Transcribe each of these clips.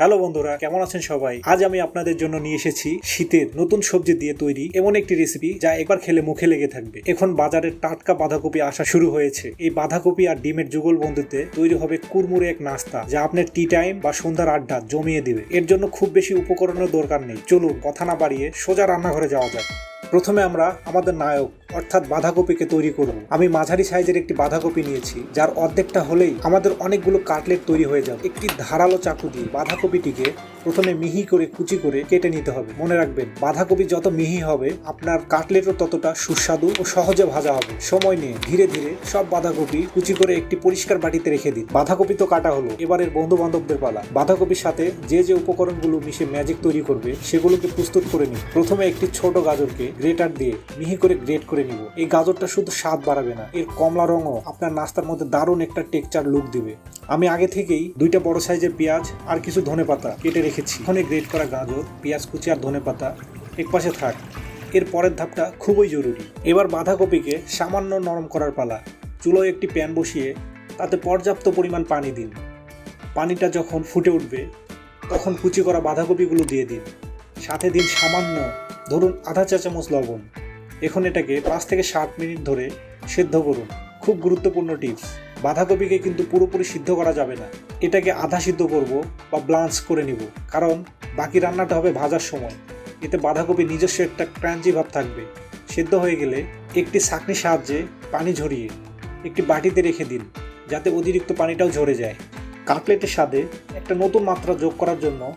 Hello বন্ধুরা, কেমন আছেন সবাই? আজ আমি আপনাদের জন্য নিয়ে এসেছি শীতের নতুন সবজি দিয়ে তৈরি এমন একটি রেসিপি যা একবার খেলে মুখে লেগে থাকবে। এখন বাজারে টাটকা বাঁধাকপি আসা শুরু হয়েছে। এই বাঁধাকপি আর ডিমের যুগল বন্ধুতে তৈরি হবে কুরমুরে এক নাস্তা যা আপনার টি টাইম বা সন্ধ্যার আড্ডা জমিয়ে দিবে। এর জন্য খুব বেশি উপকরণের দরকার নেই। চলুন কথা না বাড়িয়ে সোজা রান্নাঘরে যাওয়া যাক। প্রথমে আমরা আমাদের নায়ক অর্থাৎ বাঁধাকপিকে তৈরি করব আমি মাঝারি সাইজের একটি বাঁধাকপি নিয়েছি, যার অর্ধেকটা হলেই আমাদের অনেকগুলো কাটলেট তৈরি হয়ে যাবে। একটি ধারালো চাকু দিয়ে বাঁধাকপিটিকে প্রথমে মিহি করে কুচি করে কেটে নিতে হবে। মনে রাখবেন, বাঁধাকপি যত মিহি হবে, আপনার কাটলেটও ততটা সুস্বাদু ও সহজে ভাজা হবে। সময় নিয়ে ধীরে ধীরে সব বাঁধাকপি কুচি করে একটি পরিষ্কার বাটিতে রেখে দিন। বাঁধাকপি তো কাটা হলো, এবারের বন্ধু বান্ধবদের পালা। বাঁধাকপির সাথে যে যে উপকরণগুলো মিশে ম্যাজিক তৈরি করবে, সেগুলোকে প্রস্তুত করে নিন। প্রথমে একটি ছোট গাজরকে গ্রেটার দিয়ে মিহি করে গ্রেট করে নিব। এই গাজরটা শুধু স্বাদ বাড়াবে না, এর কমলা রঙও আপনার নাস্তার মধ্যে দারুণ একটা টেক্সচার লুক দিবে। আমি আগে থেকেই দুইটা বড় সাইজের পেঁয়াজ আর কিছু ধনে পাতা কেটে রেখেছি। ওখানে গ্রেট করা গাজর, পেঁয়াজ কুচি আর ধনে পাতা এক পাশে থাক। এর পরের ধাপটা খুবই জরুরি। এবার বাঁধাকপিকে সামান্য নরম করার পালা। চুলোয় একটি প্যান বসিয়ে তাতে পর্যাপ্ত পরিমাণ পানি দিন। পানিটা যখন ফুটে উঠবে, তখন কুচি করা বাঁধাকপিগুলো দিয়ে দিন। সাথে দিন সামান্য, ধরুন আধা চা চামচ লবণ। এখন এটাকে পাঁচ থেকে সাত মিনিট ধরে সেদ্ধ করুন। খুব গুরুত্বপূর্ণ টিপস। বাঁধাকপিকে কিন্তু পুরোপুরি সিদ্ধ করা যাবে না। এটাকে আধা সিদ্ধ করব বা ব্লাঞ্চ করে নিব। কারণ বাকি রান্নাটা হবে ভাজার সময়। এতে বাঁধাকপি নিজস্ব একটা ক্রাঞ্চি ভাব থাকবে। সেদ্ধ হয়ে গেলে একটি ছাঁকনির সাহায্যে পানি ঝরিয়ে একটি বাটিতে রেখে দিন, যাতে অতিরিক্ত পানিটাও ঝরে যায়। কাটলেটের স্বাদে একটা নতুন মাত্রা যোগ করার জন্য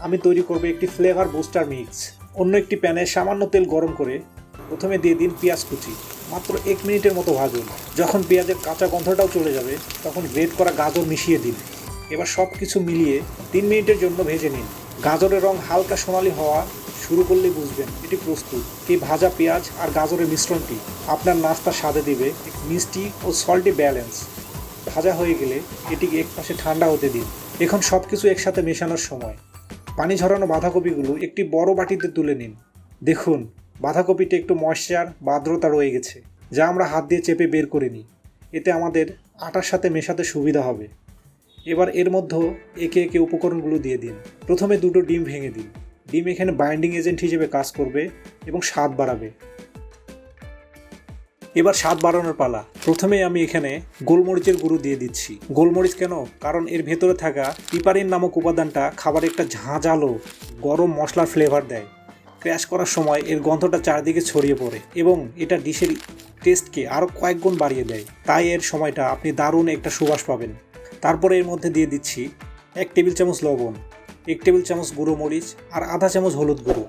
আমি তৈরি করব একটি ফ্লেভার বুস্টার মিক্স অন্য একটি প্যানে সামান্য তেল গরম করে প্রথমে দিয়ে দিন পেঁয়াজ কুচি। মাত্র এক মিনিটের মতো ভাজুন। যখন পেঁয়াজের কাঁচা গন্ধটাও চলে যাবে, তখন গ্রেট করা গাজর মিশিয়ে দিন। এবার সব কিছু মিলিয়ে তিন মিনিটের জন্য ভেজে নিন। গাজরের রং হালকা সোনালি হওয়া শুরু করলেই বুঝবেন এটি প্রস্তুত। এই ভাজা পেঁয়াজ আর গাজরের মিশ্রণটি আপনার নাস্তার স্বাদে দিবে মিষ্টি ও সল্টি ব্যালেন্স। ভাজা হয়ে গেলে এটিকে এক পাশে ঠান্ডা হতে দিন। এখন সব কিছু একসাথে মেশানোর সময়। পানি ঝরানো বাঁধাকপিগুলো একটি বড় বাটিতে তুলে নিন। দেখুন বাঁধাকপিতে একটু ময়শ্চার বা রয়ে গেছে, যা আমরা হাত দিয়ে চেপে বের করে নিই। এতে আমাদের আটার সাথে মেশাতে সুবিধা হবে। এবার এর মধ্যেও একে একে উপকরণগুলো দিয়ে দিন। প্রথমে দুটো ডিম ভেঙে দিন। ডিম এখানে বাইন্ডিং এজেন্ট হিসেবে কাজ করবে এবং স্বাদ বাড়াবে। এবার স্বাদ বাড়ানোর পালা। প্রথমে আমি এখানে গোলমরিচের গুঁড়ো দিয়ে দিচ্ছি। গোলমরিচ কেন? কারণ এর ভেতরে থাকা পিপারিন নামক উপাদানটা খাবারে একটা ঝাঁঝালো গরম মশলার ফ্লেভার দেয়। ক্র্যাশ করার সময় এর গন্ধটা চারদিকে ছড়িয়ে পড়ে এবং এটা ডিশের টেস্টকে আরও কয়েক গুণ বাড়িয়ে দেয়। তাই এর সময়টা আপনি দারুণ একটা সুবাস পাবেন। তারপরে এর মধ্যে দিয়ে দিচ্ছি এক টেবিল চামচ লবণ, এক টেবিল চামচ গুঁড়ো মরিচ আর আধা চামচ হলুদ গুঁড়ো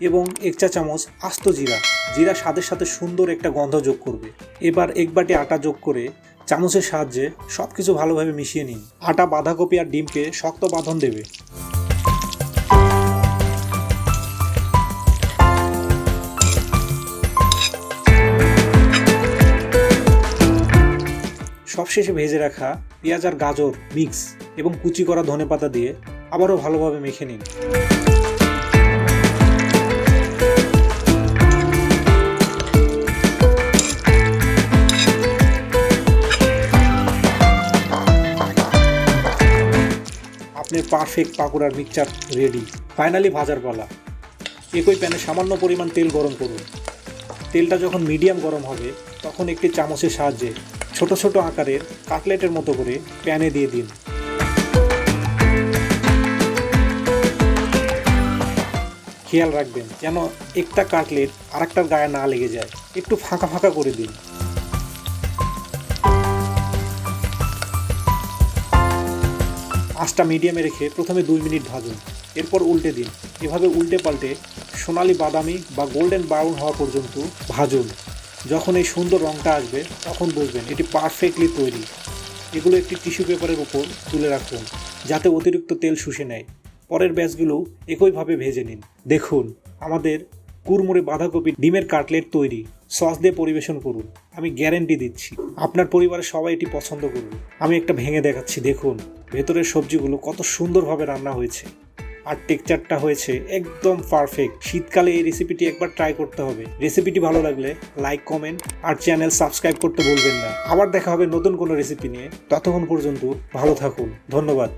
এবং এক চা চামচ আস্ত জিরা। জিরা স্বাদের সাথে সুন্দর একটা গন্ধ যোগ করবে। এবার এক বাটি আটা যোগ করে চামচের সাহায্যে সব কিছু ভালোভাবে মিশিয়ে নিন। আটা, বাঁধাকপি আর ডিমকে শক্ত বাঁধন দেবে। সবশেষে ভেজে রাখা পেঁয়াজ আর গাজর মিক্স এবং কুচি করা ধনেপাতা দিয়ে আবারও ভালোভাবে মেখে নিন। আপনার পারফেক্ট পাকোড়ার মিক্সচার রেডি ফাইনালি ভাজার পালা। একই প্যানে সামান্য পরিমাণ তেল গরম করুন। তেলটা যখন মিডিয়াম গরম হবে, তখন একটি চামচের সাহায্যে ছোট ছোট আকারের কাটলেটের মতো করে প্যানে দিয়ে দিন। খেয়াল রাখবেন যেন একটা কাটলেট আরেকটার গায়ে না লেগে যায়। একটু ফাঁকা ফাঁকা করে দিন। আঁচটা মিডিয়ামে রেখে প্রথমে দুই মিনিট ভাজুন। এরপর উল্টে দিন। এভাবে উল্টে পাল্টে সোনালি বাদামি বা গোল্ডেন ব্রাউন হওয়া পর্যন্ত ভাজুন। যখন এই সুন্দর রঙটা আসবে, তখন বুঝবেন এটি পারফেক্টলি তৈরি। এগুলো একটি টিস্যু পেপারের উপর তুলে রাখুন, যাতে অতিরিক্ত তেল শুষে নেয়। পরের ব্যাচগুলো একইভাবে ভেজে নিন। দেখুন, আমাদের কুরমুরে বাঁধাকপি ডিমের কাটলেট তৈরি। সস দিয়ে পরিবেশন করুন। আমি গ্যারেন্টি দিচ্ছি, আপনার পরিবারের সবাই এটি পছন্দ করবে। আমি একটা ভেঙে দেখাচ্ছি, দেখুন। ভেতরের সবজিগুলো কত সুন্দরভাবে রান্না হয়েছে। আর টেক্সচারটা হয়েছে একদম পারফেক্ট শীতকালে এই রেসিপিটি একবার ট্রাই করতে হবে। রেসিপিটি ভালো লাগলে লাইক কমেন্ট আর চ্যানেল সাবস্ক্রাইব করতে ভুলবেন না। আবার দেখা হবে নতুন কোনো রেসিপি নিয়ে। ততক্ষণ পর্যন্ত ভালো থাকুন। ধন্যবাদ।